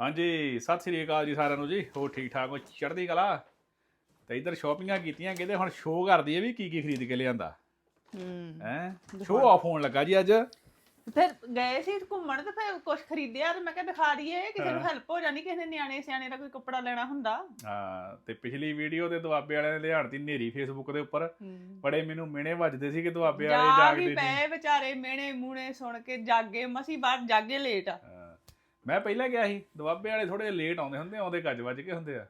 ਹਾਂਜੀ ਸਤਿ ਸ੍ਰੀ ਅਕਾਲ ਜੀ ਸਾਰਿਆਂ ਨੂੰ ਜੀ। ਹੋਰ ਠੀਕ ਠਾਕ ਹੋ? ਚੜ੍ਹਦੀ ਕਲਾ? ਤੇ ਇਧਰ ਸ਼ਾਪਿੰਗਾਂ ਕੀਤੀਆਂ ਕਹਿੰਦੇ ਹੁਣ ਸ਼ੋਅ ਕਰਦੀ ਹੈ ਵੀ ਕੀ ਕੀ ਖਰੀਦ ਕੇ ਲਿਆਂਦਾ। ਹੂੰ। ਹੈ? ਸ਼ੋਅ ਆਫ ਹੋਣ ਲੱਗਾ ਜੀ ਅੱਜ। ਫਿਰ ਗਏ ਸੀ ਘੁੰਮਣ ਤੇ ਫਿਰ ਕੁਝ ਖਰੀਦਿਆ ਤੇ ਮੈਂ ਕਿਹਾ ਦਿਖਾ ਦਈਏ ਕਿਸੇ ਨੂੰ ਹੈਲਪ ਹੋ ਜਾਣੀ ਕਿਸੇ ਨੇ ਨਿਆਣੇ ਸਿਆਣੇ ਦਾ ਕੋਈ ਕੱਪੜਾ ਲੈਣਾ ਹੁੰਦਾ। ਹਾਂ ਤੇ ਪਿਛਲੀ ਵੀਡੀਓ ਤੇ ਦੁਆਬੇ ਵਾਲਿਆਂ ਨੇ ਲਿਆਣਤੀ ਨੇਰੀ ਫੇਸਬੁੱਕ ਦੇ ਉੱਪਰ। ਬੜੇ ਮੈਨੂੰ ਮਿਹਣੇ ਵੱਜਦੇ ਸੀ ਕਿ ਦੁਆਬੇ ਵਾਲੇ ਜਾਗਦੇ ਵੀ ਨਹੀਂ ਪਏ ਵਿਚਾਰੇ ਮੇਣੇ ਮੂਣੇ ਸੁਣ ਕੇ ਜਾਗੇ ਮਸੀ ਬਾਹਰ ਜਾਗੇ ਲੇਟ। ਆ ਹਾਂ। ਮੈਂ ਪਹਿਲਾਂ ਗਿਆ ਸੀ ਦੁਆਬੇ ਵਾਲੇ ਥੋੜੇ ਲੇਟ ਆਉਂਦੇ ਹੁੰਦੇ ਆਉਂਦੇ ਗੱਜ ਵੱਜ ਕੇ ਹੁੰਦੇ ਆ।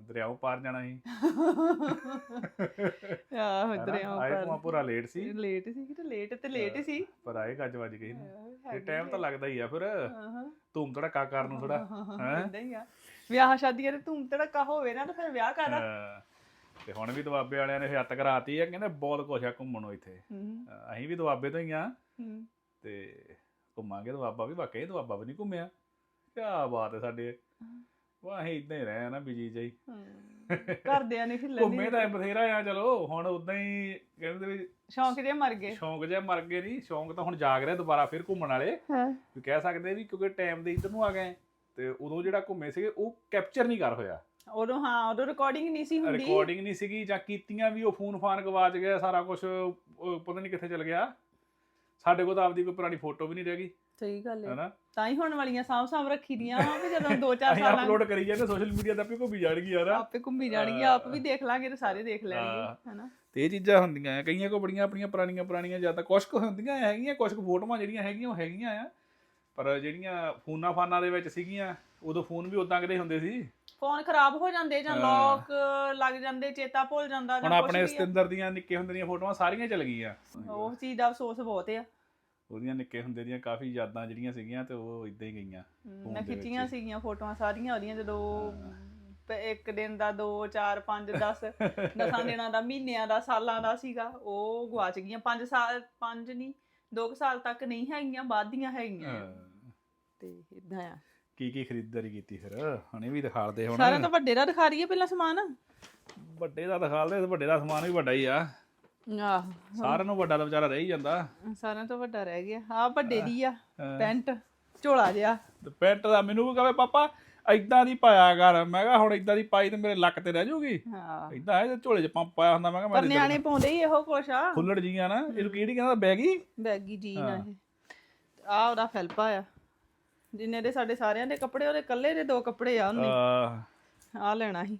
ਦਰਿਆਓ ਪਾਰ ਜਾਣਾ ਸੀ। ਆਹ ਆਏ ਪਾਰ। ਤੋਂ ਪੂਰਾ ਲੇਟ ਸੀ। ਲੇਟ ਸੀ ਕਿ ਲੇਟ ਤੇ ਲੇਟ ਸੀ? ਪਰ ਆਏ ਗੱਜ ਵੱਜ ਗਏ। ਤੇ ਟਾਈਮ ਤਾਂ ਲੱਗਦਾ ਹੀ ਆ ਫਿਰ। ਧੂਮ ਧੜਕਾ ਕਰਨ ਨੂੰ ਥੋੜਾ ਹੈਂ? ਇਦਾਂ ਹੀ ਆ। ਵਿਆਹ ਸ਼ਾਦੀਆਂ ਤੇ ਧੂਮ ਧੜਕਾ ਹੋਵੇ ਨਾ ਤਾਂ ਫਿਰ ਵਿਆਹ ਕਰਦਾ ਹਾਂ। ਤੇ ਹੁਣ ਵੀ ਦੁਆਬੇ ਵਾਲਿਆਂ ਨੇ ਹੱਤ ਕਰਾਤੀ ਆ ਕਹਿੰਦੇ ਬਹੁਤ ਕੁਛ ਆ ਘੁੰਮਣ ਨੂੰ ਇੱਥੇ। ਅਸੀਂ ਵੀ ਦੁਆਬੇ ਤੋਂ ਹੀ ਆ। ਤੇ ਘੁੰਮਾਂਗੇ ਦੁਆਬਾ ਵੀ ਵਾਕਈ ਦੁਆਬਾ ਵੀ ਨਹੀਂ ਘੁੰਮਿਆ। ਕੀ ਬਾਤ ਹੈ ਸਾਡੇ। ਵਾਹ ਅਸੀਂ ਇਦਾਂ ਹੀ ਰਹੇ ਨਾ ਬਿਜ਼ੀ ਜਾਈ ਘਰਦਿਆਂ ਨੇ ਹਿੱਲਣ ਘੁੰਮੇ ਤਾਂ ਬਥੇਰਾ ਆ ਚਲੋ ਹੁਣ ਉਦਾਂ ਹੀ ਕਹਿੰਦੇ ਵੀ ਸ਼ੌਂਕ ਜੇ ਮਰ ਗਏ। ਸ਼ੌਂਕ ਜਿਹਾ ਮਰ ਗਏ ਨਹੀਂ ਸ਼ੌਂਕ ਤਾਂ ਹੁਣ ਜਾਗ ਰਿਹਾ ਦੁਬਾਰਾ ਫਿਰ ਘੁੰਮਣ ਵਾਲੇ। ਹਾਂ। ਵੀ ਕਹਿ ਸਕਦੇ ਵੀ ਕਿਉਂਕਿ ਟਾਈਮ ਦੇ ਇੱਧਰ ਨੂੰ ਆ ਗਏ। ਤੇ ਉਦੋਂ ਜਿਹੜਾ ਘੁੰਮੇ ਸੀਗੇ ਉਹ ਕੈਪਚਰ ਨਹੀਂ ਕਰ ਹੋਇਆ। ਉਦੋਂ ਹਾਂ ਉਦੋਂ ਰਿਕਾਰਡਿੰਗ ਨਹੀਂ ਸੀ ਹੁੰਦੀ। ਰਿਕਾਰਡਿੰਗ ਨਹੀਂ ਸੀਗੀ ਜਾਂ ਕੀਤੀਆਂ ਵੀ ਉਹ ਫੋਨ ਫਾਨ ਗਵਾਚ ਗਿਆ ਸਾਰਾ ਕੁਝ ਪਤਾ ਨਹੀਂ ਕਿੱਥੇ ਚਲ ਗਿਆ। ਸਾਡੇ ਕੋਲ ਤਾਂ ਆਪਦੀ ਕੋਈ ਪੁਰਾਣੀ ਫੋਟੋ ਵੀ ਨਹੀਂ ਰਹਿ ਗਈ। ਸਹੀ ਗੱਲ ਹੈ ਹੈਨਾ ਤਾਂ ਹੀ ਹੁਣ ਵਾਲੀਆਂ ਸਾਂਭ ਸਾਂਭ ਰੱਖੀ ਦੀਆਂ ਵਾ ਵੀ ਜਦੋਂ 2-4 ਅਸੀਂ ਸਾਲਾਂ ਅਪਲੋਡ ਕਰੀ ਜਾਂਦੇ ਸੋਸ਼ਲ ਮੀਡੀਆ ਤੇ ਆਪੇ ਘੁੰਮੀ ਜਾਣਗੀ ਯਾਰ। ਆਪੇ ਘੁੰਮੀ ਜਾਣਗੀਆਂ ਆਪ ਵੀ ਦੇਖ ਲਾਂਗੇ ਤੇ ਸਾਰੇ ਦੇਖ ਲੈਣਗੇ ਹਨਾ ਤੇ ਇਹ ਚੀਜ਼ਾਂ ਹੁੰਦੀਆਂ ਆ ਕਈਆਂ ਕੋ ਬੜੀਆਂ ਆਪਣੀਆਂ ਪੁਰਾਣੀਆਂ ਪੁਰਾਣੀਆਂ ਜਾਂ ਤਾਂ ਕੁਛ ਕੁ ਹੁੰਦੀਆਂ ਹੈਗੀਆਂ ਕੁਛ ਕੁ ਫੋਟੋਆਂ ਜਿਹੜੀਆਂ ਹੈਗੀਆਂ ਉਹ ਹੈਗੀਆਂ ਆ। ਪਰ ਜਿਹੜੀਆਂ ਫੋਨਾਂ ਫਾਨਾਂ ਦੇ ਵਿੱਚ ਸੀਗੀਆਂ ਉਦੋਂ ਫੋਨ ਵੀ ਉਦਾਂ ਕਿਤੇ ਹੁੰਦੇ ਸੀ। ਫੋਨ ਖਰਾਬ ਹੋ ਜਾਂਦੇ ਜਾਂ। ਲੌਕ ਲੱਗ ਜਾਂਦੇ ਚੇਤਾ ਭੁੱਲ ਜਾਂਦਾ ਹੁਣ ਜਾਂ ਆਪਣੇ ਕੁਝ ਵੀ ਆ। ਸਤਿੰਦਰ ਦੀਆਂ ਨਿੱਕੇ ਹੁੰਦੇ ਦੀਆਂ ਫੋਟੋਆਂ ਸਾਰੀਆਂ ਚਲ ਗਈਆਂ। ਉਹ ਚੀਜ਼ ਦਾ ਅਫਸੋਸ ਬਹੁਤ ਆ। ਉਹਦੀਆਂ ਨਿੱਕੇ ਹੁੰਦੇ ਦੀਆਂ ਕਾਫੀ ਯਾਦਾਂ ਜਿਹੜੀਆਂ ਸੀਗੀਆਂ ਤੇ ਉਹ ਇਦਾਂ ਹੀ ਗਈਆਂ ਮੈਂ ਖਿੱਚੀਆਂ। ਸੀਗੀਆਂ ਫੋਟੋਆਂ ਸਾਰੀਆਂ ਉਹਦੀਆਂ ਜਦੋਂ ਇੱਕ ਦਿਨ ਦਾ 2 4 5 10 ਦਸਾਂ ਦਿਨਾਂ ਦਾ ਮਹੀਨਿਆਂ ਦਾ ਸਾਲਾਂ ਦਾ ਸੀਗਾ ਉਹ ਗਵਾਚ ਗਈਆਂ। 5 ਸਾਲ 5 ਨਹੀਂ 2 ਸਾਲ ਤੱਕ ਨਹੀਂ ਹੈਗੀਆਂ ਬਾਅਦ ਦੀਆਂ ਹੈਗੀਆਂ। ਤੇ ਇਦਾਂ ਆ। ਕੀ ਕੀ ਖਰੀਦਦਾਰੀ ਕੀਤੀ ਫਿਰ? ਹਣੇ ਵੀ ਦਿਖਾਲਦੇ ਹੁਣ। ਸਾਰਿਆਂ ਤੋਂ ਵੱਡੇ ਦਾ ਦਿਖਾ ਰਹੀਏ ਪਹਿਲਾਂ ਸਮਾਨ? ਵੱਡੇ ਦਾ ਦਿਖਾਲਦੇ ਵੱਡੇ ਦਾ ਸਮਾਨ ਵੀ ਵੱਡਾ ਹੀ ਆ। ਆਹ। ਸਾਰਿਆਂ ਨੂੰ ਵੱਡਾ ਤਾਂ ਵਿਚਾਰਾ ਰਹਿ ਹੀ ਜਾਂਦਾ। ਸਾਰਿਆਂ ਤੋਂ ਵੱਡਾ ਰਹਿ ਗਿਆ। ਆ ਵੱਡੇ ਦੀ ਆ। ਪੈਂਟ ਝੋਲਾ ਜਿਹਾ। ਤੇ ਪੈਂਟ ਦਾ ਮੈਨੂੰ ਵੀ ਕਹੇ ਪਾਪਾ ਐਦਾਂ ਦੀ ਪਾਇਆ ਕਰ। ਮੈਂ ਕਿਹਾ ਹੁਣ ਐਦਾਂ ਦੀ ਪਾਈ ਤੇ ਮੇਰੇ ਲੱਕ ਤੇ ਰਹਿ ਜਾਊਗੀ ਹਾਂ। ਐਦਾਂ ਹੈ ਝੋਲੇ 'ਚ ਪੰਪ ਪਾਇਆ ਹੁੰਦਾ ਮੈਂ ਕਿਹਾ ਪਰ ਮੈਂ ਨਿਆਣੇ ਪਾਉਂਦੇ ਹੀ ਇਹੋ ਕੁਛ ਆ। ਫੁੱਲੜ ਜੀਆਂ ਨਾ। ਇਹਨੂੰ ਕਿਹੜੀ ਕਹਿੰਦਾ ਬੈਗੀ? ਬੈਗੀ ਜੀਨ ਆ ਇਹ। ਆ ਉਹਦਾ ਫੈਲਪਾ ਆ। ਜਿੰਨੇ ਦੇ ਸਾਡੇ ਸਾਰਿਆਂ ਦੇ ਕੱਪੜੇ ਉਹਦੇ ਕੱਲੇ ਦੇ ਦੋ ਕੱਪੜੇ ਆ ਉਹਨੇ। ਆ ਲੈਣਾ ਸੀ।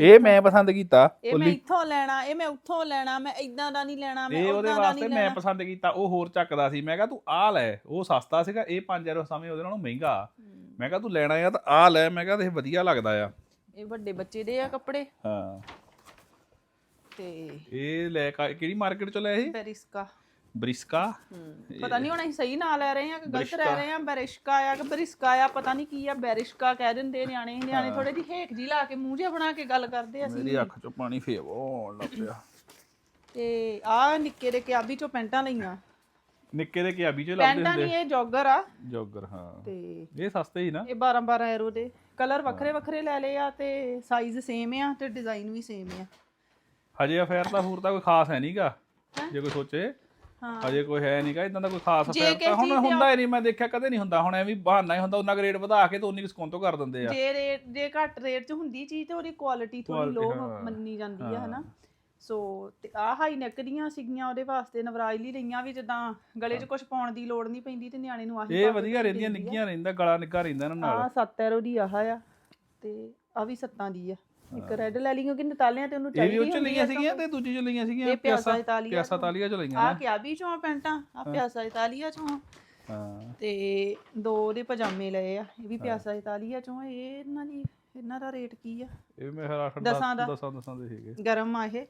ਇਹ ਮੈਂ ਪਸੰਦ ਕੀਤਾ ਇਹ ਮੈਂ ਇੱਥੋਂ ਲੈਣਾ ਇਹ ਮੈਂ ਉੱਥੋਂ ਲੈਣਾ ਮੈਂ ਇਦਾਂ ਦਾ ਨਹੀਂ ਲੈਣਾ ਮੈਂ ਉਹਦੇ ਵਾਸਤੇ ਮੈਂ ਪਸੰਦ ਕੀਤਾ ਉਹ ਹੋਰ ਚੱਕਦਾ ਸੀ। ਮੈਂ ਕਿਹਾ ਤੂੰ ਆਹ ਲੈ ਉਹ ਸਸਤਾ ਸੀਗਾ ਇਹ 5000 ਸਮੇਂ ਉਹਦੇ ਨਾਲੋਂ ਮਹਿੰਗਾ। ਮੈਂ ਕਿਹਾ ਤੂੰ ਲੈਣਾ ਆ ਤਾਂ ਆਹ ਲੈ। ਮੈਂ ਕਿਹਾ ਇਹ ਵਧੀਆ ਲੱਗਦਾ ਆ। ਇਹ ਵੱਡੇ ਬੱਚੇ ਦੇ ਆ ਕੱਪੜੇ। ਹਾਂ। ਤੇ ਇਹ ਲੈ ਕਿਹੜੀ ਮਾਰਕੀਟ ਚੋਂ ਲਿਆ ਇਹ ਬੈਰਿਸਕਾ। ਬ੍ਰਿਸਕਾ? ਪਤਾ ਨਹੀਂ ਹੁਣ ਅਸੀਂ ਸਹੀ ਨਾਂ ਲੈ ਰਹੇ ਆ ਕਿ ਗਲਤ ਰਹਿ ਰਹੇ ਆ ਬੈਰਿਸ਼ਕਾ ਆ ਕਿ ਬਰਿਸਕਾ ਆ ਪਤਾ ਨਹੀਂ ਕੀ ਆ ਬੈਰਿਸ਼ਕਾ ਕਹਿ ਦਿੰਦੇ ਨਿਆਣੇ ਨਿਆਣੇ ਥੋੜੇ ਦੀ ਹੇਕ ਜੀ ਲਾ ਕੇ ਮੂੰਹ ਜਿਹਾ ਬਣਾ ਕੇ ਗੱਲ ਕਰਦੇ ਆ ਅਸੀਂ। ਮੇਰੀ ਅੱਖ ਚੋਂ ਪਾਣੀ ਫੇਵ ਲੱਗ ਪਿਆ। ਤੇ ਆ ਨਿੱਕੇ ਦੇ ਕਿਆਬੀ ਚੋਂ ਪੈਂਟਾਂ ਲਈਆਂ। ਨਿੱਕੇ ਦੇ ਕਿਆਬੀ ਚ ਲੱਭਦੇ ਪੈਂਟਾਂ ਨਹੀਂ ਇਹ ਜੋਗਰ ਆ। ਜੋਗਰ ਹਾਂ। ਤੇ ਇਹ ਸਸਤੇ ਹੀ ਨਾ? ਇਹ 12 12 ਐਰੋ ਦੇ। ਕਲਰ ਵੱਖਰੇ ਵੱਖਰੇ ਲੈ ਲਏ ਆ ਤੇ ਸਾਈਜ਼ ਸੇਮ ਆ ਤੇ ਡਿਜ਼ਾਈਨ ਵੀ ਸੇਮ ਆ। ਹਜੇ ਅਫੇਅਰ ਦਾ ਫੂਰ ਤਾਂ ਕੋਈ ਖਾਸ ਹੈ ਨਹੀਂਗਾ ਜੇ ਕੋਈ ਸੋਚੇ। ਹਾਂ ਹਜੇ ਕੋਈ ਹੈ ਨਹੀਂਗਾ ਇਦਾਂ ਦਾ ਕੋਈ ਖਾਸ ਤਾਂ ਹੁਣ ਹੁੰਦਾ ਹੀ ਨਹੀਂ ਮੈਂ ਦੇਖਿਆ ਕਦੇ ਨਹੀਂ ਹੁੰਦਾ ਹੁਣ ਐਵੇਂ ਬਹਾਨਾ ਹੀ ਹੁੰਦਾ ਉਹਨਾਂ ਰੇਟ ਵਧਾ ਕੇ ਤੇ ਉਨੀ ਡਿਸਕਾਊਂਟ ਤੋਂ ਕਰ ਦਿੰਦੇ ਆ। ਜੇ ਰੇਟ ਜੇ ਘੱਟ ਰੇਟ 'ਚ ਹੁੰਦੀ ਚੀਜ਼ ਤੇ ਉਹਦੀ ਕੁਆਲਿਟੀ ਥੋੜੀ ਲੋ। ਮੰਨੀ ਜਾਂਦੀ ਆ ਹਨਾ। ਸੋ ਤੇ ਆ ਹਾਈ ਨੈਕ ਦੀਆਂ ਸੀਗੀਆਂ ਉਹਦੇ ਵਾਸਤੇ ਨਵਰਾਜ ਲਈ ਲਈਆਂ ਵੀ ਜਿੱਦਾਂ ਗਲੇ 'ਚ ਕੁਝ ਪਾਉਣ ਦੀ ਲੋੜ ਨਹੀਂ ਪੈਂਦੀ ਤੇ ਨਿਆਣੇ ਨੂੰ ਆਹੀ ਇਹ ਵਧੀਆ ਰਹਿੰਦੀਆਂ ਨਿੱਗੀਆਂ ਰਹਿੰਦਾ ਗਲਾ ਨਿੱਘਾ ਰਹਿੰਦਾ ਇਹਨਾਂ ਨਾਲ। ਆ 7 ਐਰੋ ਦੀ ਆਹ ਆ ਤੇ ਆ ਵੀ ਸੱਤਾਂ ਦੀ ਆ। ਇੱਕ ਰੈੱਡ ਲੈ ਲਈ ਕਿਉਂਕਿ ਨਤਾਲਿਆਂ ਤੇ ਉਹਨੂੰ ਇਹ ਵੀ ਉਹ ਚ ਹੁੰਦੀ ਲਈਆਂ ਆ ਸੀਗੀਆਂ ਤੇ ਦੂਜੀ ਚ ਲਈਆਂ ਸੀਗੀਆਂ ਇਹ ਪਿਆਸਾ ਇਤਾਲੀਆ ਪਿਆਸਾ ਤਾਲੀਆ ਚ ਲਈਆਂ ਆ ਨਾ। ਕਿਆ ਵੀ ਚੋਂ ਪੈਂਟਾਂ ਆ ਪਿਆਸਾ ਇਤਾਲੀਆ ਚੋਂ। ਹਾਂ। ਤੇ ਦੋ ਉਹਦੇ ਪਜਾਮੇ ਲਏ ਆ ਇਹ ਵੀ ਪਿਆਸਾ ਇਤਾਲੀਆ ਚੋਂ ਆ। ਇਹ ਇਹਨਾਂ ਦੀ ਇਹਨਾਂ ਦਾ ਰੇਟ ਕੀ ਆ? ਇਹ ਮੇਰੇ ਖਿਆਲ 8 ਦਸਾਂ 10 ਦਾ। ਦਸਾਂ ਦਸਾਂ ਦੇ ਸੀਗੇ। ਗਰਮ ਆ ਇਹ।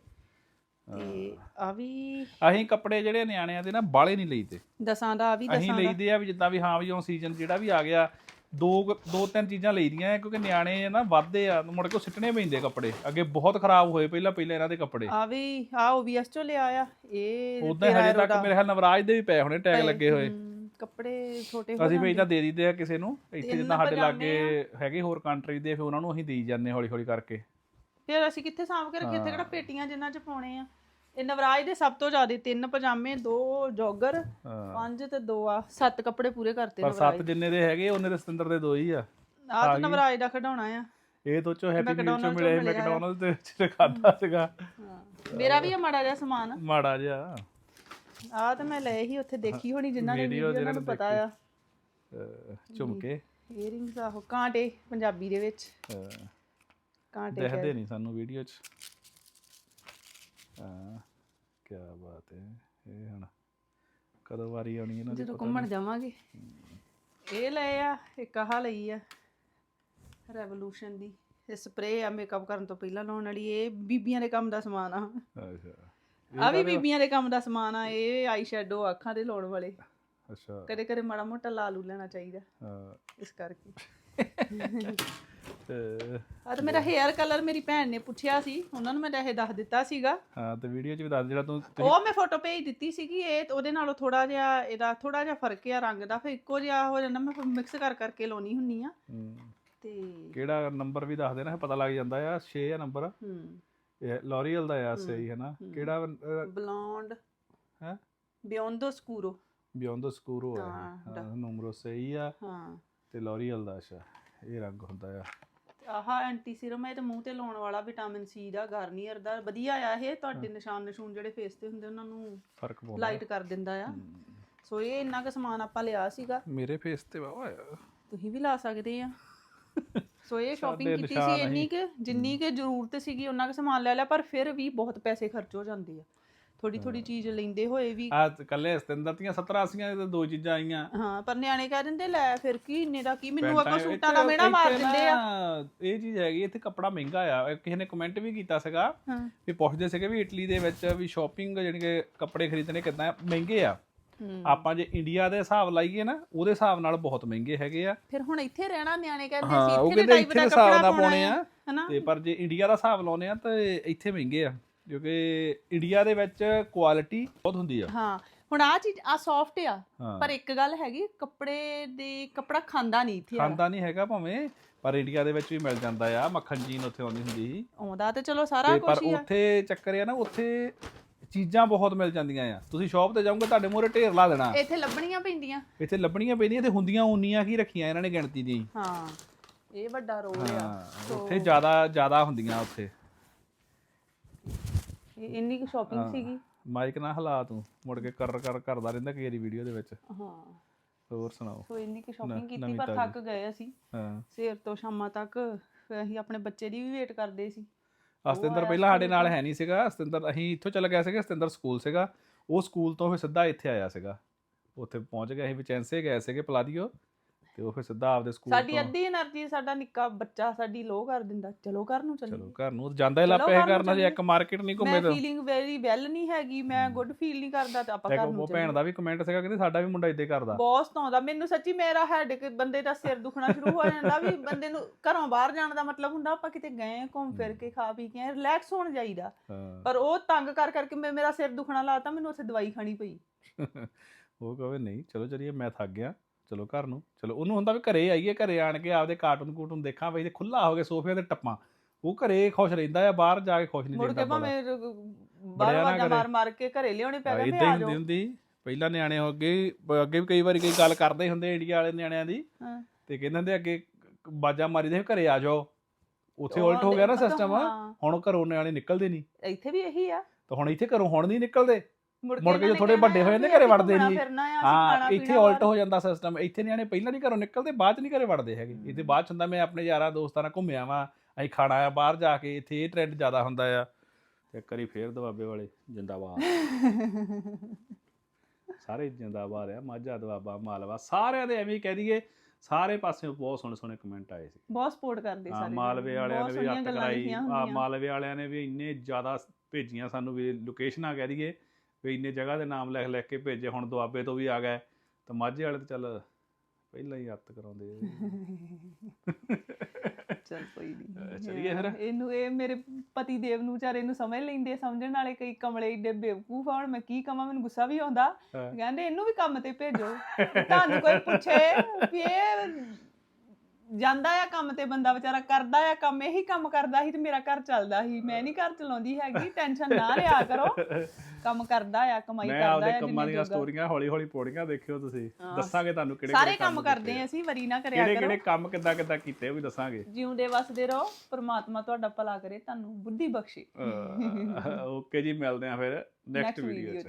ਤੇ ਆ ਵੀ ਅਸੀਂ ਕੱਪੜੇ ਜਿਹੜੇ ਨਿਆਣਿਆਂ ਦੇ ਨਾ ਬਾਲੇ ਨਹੀਂ ਲਈਦੇ। ਦਸਾਂ ਦਾ ਆ ਵੀ ਅਸੀਂ ਦਸਾਂ ਦਾ। ਲਈਦੇ ਆ ਵੀ ਜਿੱਦਾਂ ਵੀ ਹਾਂ ਵੀ ਉਹ ਸੀਜ਼ਨ ਜਿਹੜਾ ਵੀ ਆ ਗਿਆ ਦੋ ਦੋ ਤਿੰਨ ਚੀਜ਼ਾਂ ਲਈਦੀਆਂ ਆ ਕਿਉਂਕਿ ਨਿਆਣੇ ਨਾ ਵੱਧਦੇ ਆ ਮੁੜ ਕੇ ਸਿੱਟਣੇ ਪੈਂਦੇ ਕੱਪੜੇ। ਅੱਗੇ ਬਹੁਤ ਖਰਾਬ ਹੋਏ ਪਹਿਲਾਂ ਪਹਿਲਾਂ ਇਹਨਾਂ ਦੇ ਕੱਪੜੇ। ਆ ਵੀ ਆ ਓਬੀਐਸ ਚੋਂ ਲਿਆ ਆ ਇਹ ਉਦਾਂ ਹਜੇ ਤੱਕ ਮੇਰੇ ਖਿਆਲ ਨਵਰਾਜ ਦੇ ਵੀ ਪਏ ਹੋਣੇ ਟੈਗ ਲੱਗੇ ਹੋਏ। ਕੱਪੜੇ ਛੋਟੇ ਹੋ ਅਸੀਂ ਵੀ ਇਦਾਂ ਦੇ ਦਿੰਦੇ ਆ ਕਿਸੇ ਨੂੰ ਇੱਥੇ ਜਿੱਦਾਂ ਸਾਡੇ ਲਾਗੇ ਹੈਗੇ ਹੋਰ ਕੰਟਰੀ ਦੇ ਫਿਰ ਉਹਨਾਂ ਨੂੰ ਅਸੀਂ ਦੇਈ ਜਾਂਦੇ ਹੌਲੀ ਹੌਲੀ ਕਰਕੇ। ਫਿਰ ਅਸੀਂ ਕਿੱਥੇ ਸਾਂਭ ਕੇ ਰੱਖੇ ਇੱਥੇ ਕਿਹੜਾ ਪੇਟੀਆਂ ਜਿੰਨਾਂ ਚ ਪਾਉਣੇ ਆ? ਇਹ ਨਵਰਾਜ ਦੇ ਸਭ ਤੋਂ ਜ਼ਿਆਦਾ ਤਿੰਨ ਪਜਾਮੇ ਦੋ ਜੋਗਰ ਹਾਂ। ਪੰਜ ਤੇ ਦੋ ਆ। ਸੱਤ ਕੱਪੜੇ ਪੂਰੇ ਕਰਤੇ ਪਰ ਨਵਰਾਜ। ਸੱਤ ਜਿੰਨੇ ਦੇ ਹੈਗੇ ਉਹਨੇ ਦੇ ਸਤਿੰਦਰ ਦੇ ਦੋ ਹੀ ਆ। ਆ ਤਾਂ ਨਵਰਾਜ ਦਾ ਖਿਡੌਣਾ ਆ। ਇਹ ਤੋਂ ਚੋ ਹੈਪੀ ਮੀਲ ਚੋਂ ਮਿਲੇ ਮਿਲਿਆ ਆ। ਮੈਕਡੋਨਲਡ ਦੇ ਵਿੱਚ ਖਾਦਾ ਸੀਗਾ। ਮੇਰਾ ਵੀ ਆ ਮਾੜਾ ਜਿਹਾ ਸਮਾਨ। ਮਾੜਾ ਜਿਹਾ। ਆ ਤਾਂ ਮੈਂ ਲਏ ਹੀ ਉੱਥੇ ਦੇਖੀ ਹੋਣੀ ਜਿਨ੍ਹਾਂ ਨੇ ਵੀਡੀਓ ਜਿਹਨਾਂ ਉਹਨਾਂ ਨੂੰ ਪਤਾ ਆ ਅਹ ਝੁਮਕੇ। ਈਅਰਿੰਗਸ ਆਹੋ ਕਾਂਟੇ ਪੰਜਾਬੀ ਦੇ ਵਿੱਚ। ਅਹ ਕਾਂਟੇ ਦਿਖਦੇ ਨਹੀਂ ਸਾਨੂੰ ਵੀਡੀਓ 'ਚ। ਹਾਂ ਕੀ ਬਾਤ ਹੈ ਇਹ ਹੁਣ ਕਦੋਂ ਵਾਰੀ ਆਉਣੀ ਇਹਨਾਂ ਦੀ ਜਦੋਂ ਘੁੰਮਣ ਜਾਵਾਂਗੇ। ਇਹ ਲਏ ਆ ਇੱਕ ਆਹ ਲਈ ਆ ਰੈਵੋਲੂਸ਼ਨ ਦੀ। ਇਹ ਸਪਰੇ ਆ ਮੇਕਅਪ ਕਰਨ ਤੋਂ ਪਹਿਲਾਂ ਲਾਉਣ ਵਾਲੀ ਇਹ ਬੀਬੀਆਂ ਦੇ ਕੰਮ ਦਾ ਸਮਾਨ ਆ। ਅੱਛਾ। ਆ ਵੀ ਬੀਬੀਆਂ ਦੇ ਕੰਮ ਦਾ ਸਮਾਨ ਆ ਇਹ ਆਈ ਸ਼ੈਡੋ ਅੱਖਾਂ ਤੇ ਲਾਉਣ ਵਾਲੇ। ਅੱਛਾ। ਕਦੇ ਕਦੇ ਮਾੜਾ ਮੋਟਾ ਲਾ ਲੂ ਲੈਣਾ ਚਾਹੀਦਾ। ਹਾਂ। ਇਸ ਕਰਕੇ। ਤੇ ਆ ਤਾਂ ਮੇਰਾ ਹੇਅਰ ਕਲਰ ਮੇਰੀ ਭੈਣ ਨੇ ਪੁੱਛਿਆ ਸੀ ਉਹਨਾਂ ਨੂੰ ਮੈਂ ਇਹ ਦੱਸ ਦਿੱਤਾ ਸੀਗਾ। ਹਾਂ ਤੇ ਵੀਡੀਓ 'ਚ ਵੀ ਦੱਸ ਜਿਹੜਾ ਤੂੰ ਉਹ ਮੈਂ ਫੋਟੋ ਭੇਜ ਦਿੱਤੀ ਸੀਗੀ ਇਹ ਉਹਦੇ ਨਾਲੋਂ ਥੋੜਾ ਜਿਹਾ ਇਹਦਾ ਥੋੜਾ ਜਿਹਾ ਫ਼ਰਕ ਆ ਰੰਗ ਦਾ ਫਿਰ ਇੱਕੋ ਜਿਹਾ ਹੋ ਜਾਂਦਾ ਮੈਂ ਮਿਕਸ ਕਰ ਕਰਕੇ ਲਾਉਣੀ ਹੁੰਨੀ ਆ। ਹਮ, ਤੇ ਕਿਹੜਾ ਨੰਬਰ ਵੀ ਦੱਸ ਦੇਣਾ ਪਤਾ ਲੱਗ ਜਾਂਦਾ ਆ 6 ਆ ਨੰਬਰ ਹੂੰ। ਇਹ ਲੋਰੀਅਲ ਦਾ ਆ ਸਹੀ ਹੈ। ਨਾ ਕਿਹੜਾ ਬਲੌਂਡ ਹੈ? ਬਿਯੋਂਡ ਸਕੂਰੋ ਬਿਯੋਂਡ ਦ ਸਕੂਰੋ ਹਾਂ, ਹੈ ਨੰਬਰ ਸਹੀ ਆ। ਹਾਂ। ਤੇ ਲੋਰੀਅਲ ਦਾ ਅੱਛਾ ਇਹ ਰੰਗ ਹੁੰਦਾ ਆ। ਆਹ ਐਂਟੀ ਸੀਰਮ ਹੈ ਤੇ ਮੂੰਹ ਤੇ ਲਾਉਣ ਵਾਲਾ ਵਿਟਾਮਿਨ ਸੀ ਦਾ ਗਾਰਨੀਅਰ ਦਾ ਵਧੀਆ ਆ ਇਹ ਤੁਹਾਡੇ ਨਿਸ਼ਾਨ ਨਿਸ਼ੂਨ ਜਿਹੜੇ ਫੇਸ ਤੇ ਹੁੰਦੇ ਉਹਨਾਂ ਨੂੰ ਫ਼ਰਕ ਪਾਉਂਦਾ। ਲਾਈਟ ਕਰ ਦਿੰਦਾ ਆ। ਸੋ ਇਹ ਇੰਨਾ ਕੁ ਸਮਾਨ ਆਪਾਂ ਲਿਆ ਸੀਗਾ। ਮੇਰੇ ਫੇਸ ਤੇ ਵਾਵਾ ਆ। ਤੁਸੀਂ ਵੀ ਲਾ ਸਕਦੇ ਆ। ਸੋ ਇਹ ਸ਼ਾਪਿੰਗ ਕੀਤੀ ਸੀ ਇੰਨੀ ਕਿ ਜਿੰਨੀ ਕਿ ਜ਼ਰੂਰਤ ਸੀਗੀ ਉਹਨਾਂ ਕੁ ਸਮਾਨ ਲੈ ਲਿਆ ਪਰ ਫਿਰ ਵੀ ਬਹੁਤ ਪੈਸੇ ਖਰਚ ਹੋ ਜਾਂਦੇ ਆ। ਥੋੜੀ ਥੋੜੀ ਚੀਜ਼ ਲੈਂਦੇ ਹੋਏ ਵੀ। ਆ ਕੱਲੇ ਸਤਿੰਦਰ ਦੀਆਂ 70 80 ਦੇ ਦੋ ਚੀਜ਼ਾਂ ਆਈਆਂ। ਹਾਂ ਪਰ ਨਿਆਣੇ ਕਹਿ ਦਿੰਦੇ ਲੈ ਫਿਰ ਕੀ ਇੰਨੇ ਦਾ ਕੀ? ਮੈਨੂੰ ਪੈਂਟਾਂ ਸੂਟਾਂ ਦਾ ਮੇਣਾ ਮਾਰ ਦਿੰਦੇ ਆ। ਇਹ ਚੀਜ਼ ਹੈਗੀ ਇੱਥੇ ਕੱਪੜਾ ਮਹਿੰਗਾ ਆ। ਕਿਸੇ ਨੇ ਕਮੈਂਟ ਵੀ ਕੀਤਾ ਸੀਗਾ ਵੀ ਪੁੱਛਦੇ ਸੀਗੇ ਵੀ ਇਟਲੀ ਦੇ ਵਿੱਚ ਵੀ ਸ਼ਾਪਿੰਗ ਜਾਣੀ ਕਿ ਕੱਪੜੇ ਖਰੀਦਣੇ ਕਿੱਦਾਂ ਆ? ਮਹਿੰਗੇ ਆ। ਆਪਾਂ ਜੇ ਇੰਡੀਆ ਦੇ ਹਿਸਾਬ ਲਾਈਏ ਨਾ ਉਹਦੇ ਹਿਸਾਬ ਨਾਲ ਬਹੁਤ ਮਹਿੰਗੇ ਹੈਗੇ ਆ। ਫਿਰ ਹੁਣ ਇੱਥੇ ਰਹਿਣਾ ਨਿਆਣੇ ਕਹਿੰਦੇ ਸੀ ਇੱਥੇ ਦੇ ਟਾਈਪ ਦਾ ਕੱਪੜਾ ਪਾਉਣਾ ਆ। ਤੇ ਪਰ ਜੇ ਇੰਡੀਆ ਦਾ ਹਿਸਾਬ ਲਾਉਨੇ ਆ ਤਾਂ ਇੱਥੇ ਮਹਿੰਗੇ ਆ। ਕਿਉਂਕਿ ਇੰਡੀਆ ਦੇ ਵਿੱਚ ਕੁਆਲਿਟੀ ਬਹੁਤ ਹੁੰਦੀ ਆ। ਹਾਂ ਹੁਣ ਆ ਚੀਜ਼ ਆ ਸੌਫਟ ਆ ਹਾਂ। ਪਰ ਇੱਕ ਗੱਲ ਹੈਗੀ ਕੱਪੜੇ ਦੇ ਕੱਪੜਾ ਖਾਂਦਾ ਨਹੀਂ ਇੱਥੇ। ਖਾਂਦਾ ਨਹੀਂ ਹੈਗਾ ਭਾਵੇਂ ਪਰ ਇੰਡੀਆ ਦੇ ਵਿੱਚ ਵੀ ਮਿਲ ਜਾਂਦਾ ਆ ਮੱਖਣ ਜੀਨ ਉੱਥੇ ਆਉਂਦੀ ਹੁੰਦੀ ਸੀ। ਆਉਂਦਾ ਤੇ ਚਲੋ ਸਾਰਾ ਤੇ ਕੁਝ ਪਰ ਹੀ ਆ। ਉੱਥੇ ਚੱਕਰ ਆ ਨਾ ਉੱਥੇ ਚੀਜ਼ਾਂ ਬਹੁਤ ਮਿਲ ਜਾਂਦੀਆਂ ਆ। ਤੁਸੀਂ ਸ਼ਾਪ ਤੇ ਜਾਓਗੇ ਤੁਹਾਡੇ ਮੂਹਰੇ ਢੇਰ ਲਾ ਦੇਣਾ। ਇੱਥੇ ਲੱਭਣੀਆਂ ਪੈਂਦੀਆਂ। ਇੱਥੇ ਲੱਭਣੀਆਂ ਪੈਂਦੀਆਂ ਤੇ ਹੁੰਦੀਆਂ ਉਨੀਆਂ ਕੀ ਰੱਖੀਆਂ ਇਹਨਾਂ ਨੇ ਗਿਣਤੀ ਦੀਆਂ। ਹੀ। ਹਾਂ ਇਹ ਵੱਡਾ ਰੋਲ ਆ। ਹਾਂ ਉੱਥੇ ਜ਼ਿਆਦਾ ਜ਼ਿਆਦਾ ਹੁੰਦੀਆਂ ਉੱਥੇ। ਇੰਨੀ ਕੁ ਸ਼ਾਪਿੰਗ ਸੀਗੀ। ਮਾਈਕ ਨਾ ਹਲਾ ਤੂੰ ਮੁੜ ਕੇ ਕਰ ਕਰ ਕਰਦਾ ਰਹਿੰਦਾ ਕਈ ਵੀਡੀਓ ਦੇ ਵਿੱਚ। ਹਾਂ। ਹੋਰ ਸੁਣਾਓ? ਸੋ ਇੰਨੀ ਕੁ ਸ਼ਾਪਿੰਗ ਕੀਤੀ ਨਵੀਂ ਪਰ ਤਾਜ਼ੀ। ਥੱਕ ਗਏ ਅਸੀਂ। ਹਾਂ। ਸਵੇਰ ਤੋਂ ਸ਼ਾਮਾਂ ਤੱਕ ਫਿਰ ਅਸੀਂ ਆਪਣੇ ਬੱਚੇ ਦੀ ਵੀ ਵੇਟ ਕਰਦੇ ਸੀ। ਅਸਤਿੰਦਰ ਪਹਿਲਾਂ ਸਾਡੇ ਨਾਲ ਹੈ ਨਹੀਂ ਸੀਗਾ। ਅਸਤਿੰਦਰ ਅਸੀਂ ਇੱਥੋਂ ਚਲੇ ਗਏ ਸੀਗੇ ਅਸਤਿੰਦਰ ਸਕੂਲ ਸੀਗਾ। ਉਹ ਸਕੂਲ ਤੋਂ ਫਿਰ ਸਿੱਧਾ ਇੱਥੇ ਆਇਆ ਸੀਗਾ। ਉੱਥੇ ਪਹੁੰਚ ਗਏ ਅਸੀਂ ਵਿਚੈਂਸੇ ਗਏ ਸੀਗੇ ਪਲਾਦੀਓ। ਤੇ ਉਹ ਸਿੱਧਾ ਆਪਦੇ ਸਕੂਲ ਸਾਡੀ ਅੱਧੀ એનર્ਜੀ ਸਾਡਾ ਨਿੱਕਾ ਬੱਚਾ ਸਾਡੀ ਲੋ ਕਰ ਦਿੰਦਾ ਚਲੋ ਘਰ ਨੂੰ ਚੱਲੀਏ। ਚਲੋ ਘਰ ਨੂੰ ਜਾਂਦਾ ਹੀ ਲੱਪੇ ਕਰਨਾ ਜੇ ਇੱਕ ਮਾਰਕੀਟ ਨਹੀਂ ਘੁੰਮੇ ਤਾਂ। ਮੈਂ ਫੀਲਿੰਗ ਵੈਰੀ ਵੈਲ ਨਹੀਂ ਹੈਗੀ ਮੈਂ ਗੁੱਡ ਫੀਲ ਨਹੀਂ ਕਰਦਾ ਤਾਂ ਆਪਾਂ ਘਰ ਨੂੰ ਉਹ ਭੈਣ ਦਾ ਵੀ ਕਮੈਂਟ ਸੀਗਾ ਕਹਿੰਦੇ ਸਾਡਾ ਵੀ ਮੁੰਡਾ ਇਦਾਂ ਕਰਦਾ। ਬਹੁਤ ਸਤਾਉਂਦਾ ਮੈਨੂੰ ਸੱਚੀ ਮੇਰਾ ਹੈਡੇਕ ਬੰਦੇ ਦਾ ਸਿਰ ਦੁਖਣਾ ਸ਼ੁਰੂ ਹੋ ਜਾਂਦਾ ਵੀ ਬੰਦੇ ਨੂੰ ਘਰੋਂ ਬਾਹਰ ਜਾਣ ਦਾ ਮਤਲਬ ਹੁੰਦਾ ਆਪਾਂ ਕਿਤੇ ਗਏ ਘੁੰਮ ਫਿਰ ਕੇ ਖਾ ਪੀ ਕੇ ਰਿਲੈਕਸ ਹੋਣ ਜਾਈਦਾ ਪਰ ਉਹ ਤੰਗ ਕਰ ਕਰਕੇ ਮੇਰਾ ਸਿਰ ਦੁਖਣਾ ਲਾਤਾ ਮੈਨੂੰ ਉੱਥੇ ਦਵਾਈ ਖਾਣੀ ਪਈ। ਉਹ ਕਹੇ ਨਹੀਂ ਚਲੋ ਚਲੀਏ ਮੈਂ ਥੱਕ ਗਿਆ। ਚਲੋ ਘਰ ਨੂੰ ਚਲੋ ਉਹਨੂੰ ਹੁੰਦਾ ਵੀ ਘਰੇ ਆਈਏ ਘਰੇ ਆਣ ਕੇ ਆਪਦੇ ਕਾਰਟੂਨ ਕੂਟੂਨ ਦੇਖਾਂ ਬਈ ਤੇ ਖੁੱਲਾ ਹੋ ਕੇ ਸੋਫੇ ਤੇ ਟੱਪਾਂ। ਉਹ ਘਰੇ ਖੁਸ਼ ਰਹਿੰਦਾ ਆ ਬਾਹਰ ਜਾ ਕੇ ਖੁਸ਼ ਨਹੀਂ ਮੁੜ ਕੇ ਭਾਵੇਂ ਬਾਹਰ ਵਾਜਾ। ਮਾਰ ਮਾਰ ਕੇ ਘਰੇ ਲਿਆਉਣੇ ਪੈ ਗਏ ਆ ਹੁੰਦੀ ਜਾਓ। ਹੁੰਦੀ। ਪਹਿਲਾਂ ਨਿਆਣੇ ਹੋ ਅੱਗੇ ਅੱਗੇ ਵੀ ਕਈ ਵਾਰੀ ਕਈ ਗੱਲ ਕਰਦੇ ਹੁੰਦੇ ਇੰਡੀਆ ਵਾਲੇ ਨਿਆਣਿਆਂ ਦੀ। ਤੇ ਕਹਿੰਦੇ ਹੁੰਦੇ ਅੱਗੇ ਬਾਜਾ ਮਾਰੀ ਦੇ ਘਰੇ ਆ ਜਾਓ। ਉੱਥੇ ਉਲਟ ਹੋ ਗਿਆ ਨਾ ਸਿਸਟਮ। ਹੁਣ ਘਰੋਂ ਨਿਆਣੇ ਨਿਕਲਦੇ ਨਹੀਂ। ਇੱਥੇ ਵੀ ਇਹੀ ਆ। ਤਾਂ ਹੁਣ ਇੱਥੇ ਘਰੋਂ ਹੁਣ ਨਹੀਂ ਨਿਕਲਦੇ। ਮੁੜ ਕੇ ਨੇ ਥੋੜੇ ਵੱਡੇ ਹੋ ਜਾਂਦੇ ਘਰੇ ਵੜਦੇ ਨਹੀਂ। ਹਾਂ ਇੱਥੇ ਉਲਟ। ਹੋ ਜਾਂਦਾ ਸਿਸਟਮ ਇੱਥੇ ਨਿਆਣੇ ਪਹਿਲਾਂ ਨਹੀਂ ਘਰੋਂ ਨਿਕਲਦੇ ਬਾਅਦ ਚ ਨਹੀਂ ਘਰੇ ਵੜਦੇ ਹੈਗੇ ਇੱਥੇ ਬਾਅਦ ਚ ਹੁੰਦਾ ਮੈਂ ਆਪਣੇ ਯਾਰਾਂ ਦੋਸਤਾਂ ਨਾਲ ਘੁੰਮਿਆ ਵਾਂ ਅਸੀਂ ਖਾਣਾ ਆ ਬਾਹਰ ਜਾ ਕੇ ਇੱਥੇ ਇਹ ਟ੍ਰੈਂਡ ਜ਼ਿਆਦਾ ਹੁੰਦਾ ਆ ਤੇ ਇੱਕ ਵਾਰੀ ਫੇਰ ਦਵਾਬੇ ਵਾਲੇ ਜਿੰਦਾਬਾਦ ਸਾਰੇ ਜਿੰਦਾਬਾਦ ਆ ਮਾਝਾ ਦਵਾਬਾ ਮਾਲਵਾ ਸਾਰਿਆਂ ਦੇ ਐਵੇਂ ਹੀ ਕਹਿ ਦਈਏ ਸਾਰੇ ਪਾਸਿਓਂ ਬਹੁਤ ਸੋਹਣੇ ਸੋਹਣੇ ਕਮੈਂਟ ਆਏ ਸੀ ਬਹੁਤ ਸਪੋਰਟ ਕਰਦੇ ਸਾਰੇ ਮਾਲਵੇ। ਵਾਲਿਆਂ ਨੇ ਵੀ ਹੱਥ ਕਰਾਈ ਆ। ਮਾਲਵੇ ਵਾਲਿਆਂ ਨੇ ਵੀ ਇੰਨੇ ਜ਼ਿਆਦਾ ਭੇਜੀਆਂ ਸਾਨੂੰ ਵੀ ਲੋਕੇਸ਼ਨਾਂ ਕਹਿ ਦਈਏ ਵੀ ਇੰਨੇ ਜਗ੍ਹਾ ਦੇ ਨਾਮ ਲਿਖ ਲਿਖ ਕੇ ਭੇਜੇ ਹੁਣ ਦੁਆਬੇ ਤੋਂ ਵੀ ਆ ਗਏ। ਤਾਂ ਮਾਝੇ ਵਾਲੇ ਤਾਂ ਚੱਲ ਪਹਿਲਾਂ ਹੀ ਹੱਥ ਕਰਾਉਂਦੇ ਚੱਲ ਕੋਈ ਨਹੀਂ ਚੱਲੀਏ ਫਿਰ? ਇਹਨੂੰ ਇਹ ਮੇਰੇ ਪਤੀ ਦੇਵ ਨੂੰ ਵਿਚਾਰੇ ਨੂੰ ਸਮਝ ਲੈਂਦੇ ਸਮਝਣ ਵਾਲੇ ਕਈ ਕਮਲੇ ਏਡੇ ਬੇਵਕੂਫ ਆ ਹੁਣ ਮੈਂ ਕੀ ਕਵਾਂ ਮੈਨੂੰ ਗੁੱਸਾ ਵੀ ਆਉਂਦਾ। ਕਹਿੰਦੇ ਇਹਨੂੰ ਵੀ ਕੰਮ ਤੇ ਭੇਜੋ। ਤੁਹਾਨੂੰ ਕੋਈ ਪੁੱਛੇ ਵੀ ਇਹ ਜਾਂਦਾ ਆ ਕੰਮ ਤੇ ਬੰਦਾ ਵਿਚਾਰਾ ਕਰਦਾ ਆ ਕੰਮ ਇਹੀ ਕੰਮ ਕਰਦਾ ਸੀ ਤੇ ਮੇਰਾ ਘਰ ਚੱਲਦਾ ਸੀ। ਮੈਂ ਨਹੀਂ ਘਰ ਚਲਾਉਂਦੀ ਹੈਗੀ ਟੈਨਸ਼ਨ ਨਾ ਲਿਆ ਕਰੋ। ਕੰਮ ਕਰਦਾ ਆ ਕਮਾਈ ਮੈਂ ਕਰਦਾ ਆਪਦੇ ਆ ਕੰਮਾਂ ਜਿੰਨੇ ਦੀਆਂ ਜੋਗਾ। ਸਟੋਰੀਆਂ ਹੌਲੀ ਹੌਲੀ ਪੋੜੀਆਂ ਦੇਖਿਓ ਤੁਸੀਂ। ਦੱਸਾਂਗੇ ਤੁਹਾਨੂੰ ਕਿਹੜੇ ਸਾਰੇ ਕੰਮ ਕਰਦੇ ਆ। ਅਸੀਂ ਵਰੀ ਨਾ ਕਰਿਆ ਕਿਹੜੇ ਕਰੋ। ਕਿਹੜੇ ਕੰਮ ਕਿੱਦਾਂ ਕਿੱਦਾਂ ਕੀਤੇ ਉਹ ਵੀ ਦੱਸਾਂਗੇ। ਜਿਉਂਦੇ ਵਸਦੇ ਰਹੋ ਪ੍ਰਮਾਤਮਾ ਤੁਹਾਡਾ ਭਲਾ ਕਰੇ ਤੁਹਾਨੂੰ ਬੁੱਧੀ ਬਖਸ਼ੇ। ਓਕੇ ਜੀ ਮਿਲਦੇ ਆ ਫਿਰ ਨੈਕਸਟ ਵੀਡੀਓ ਚ।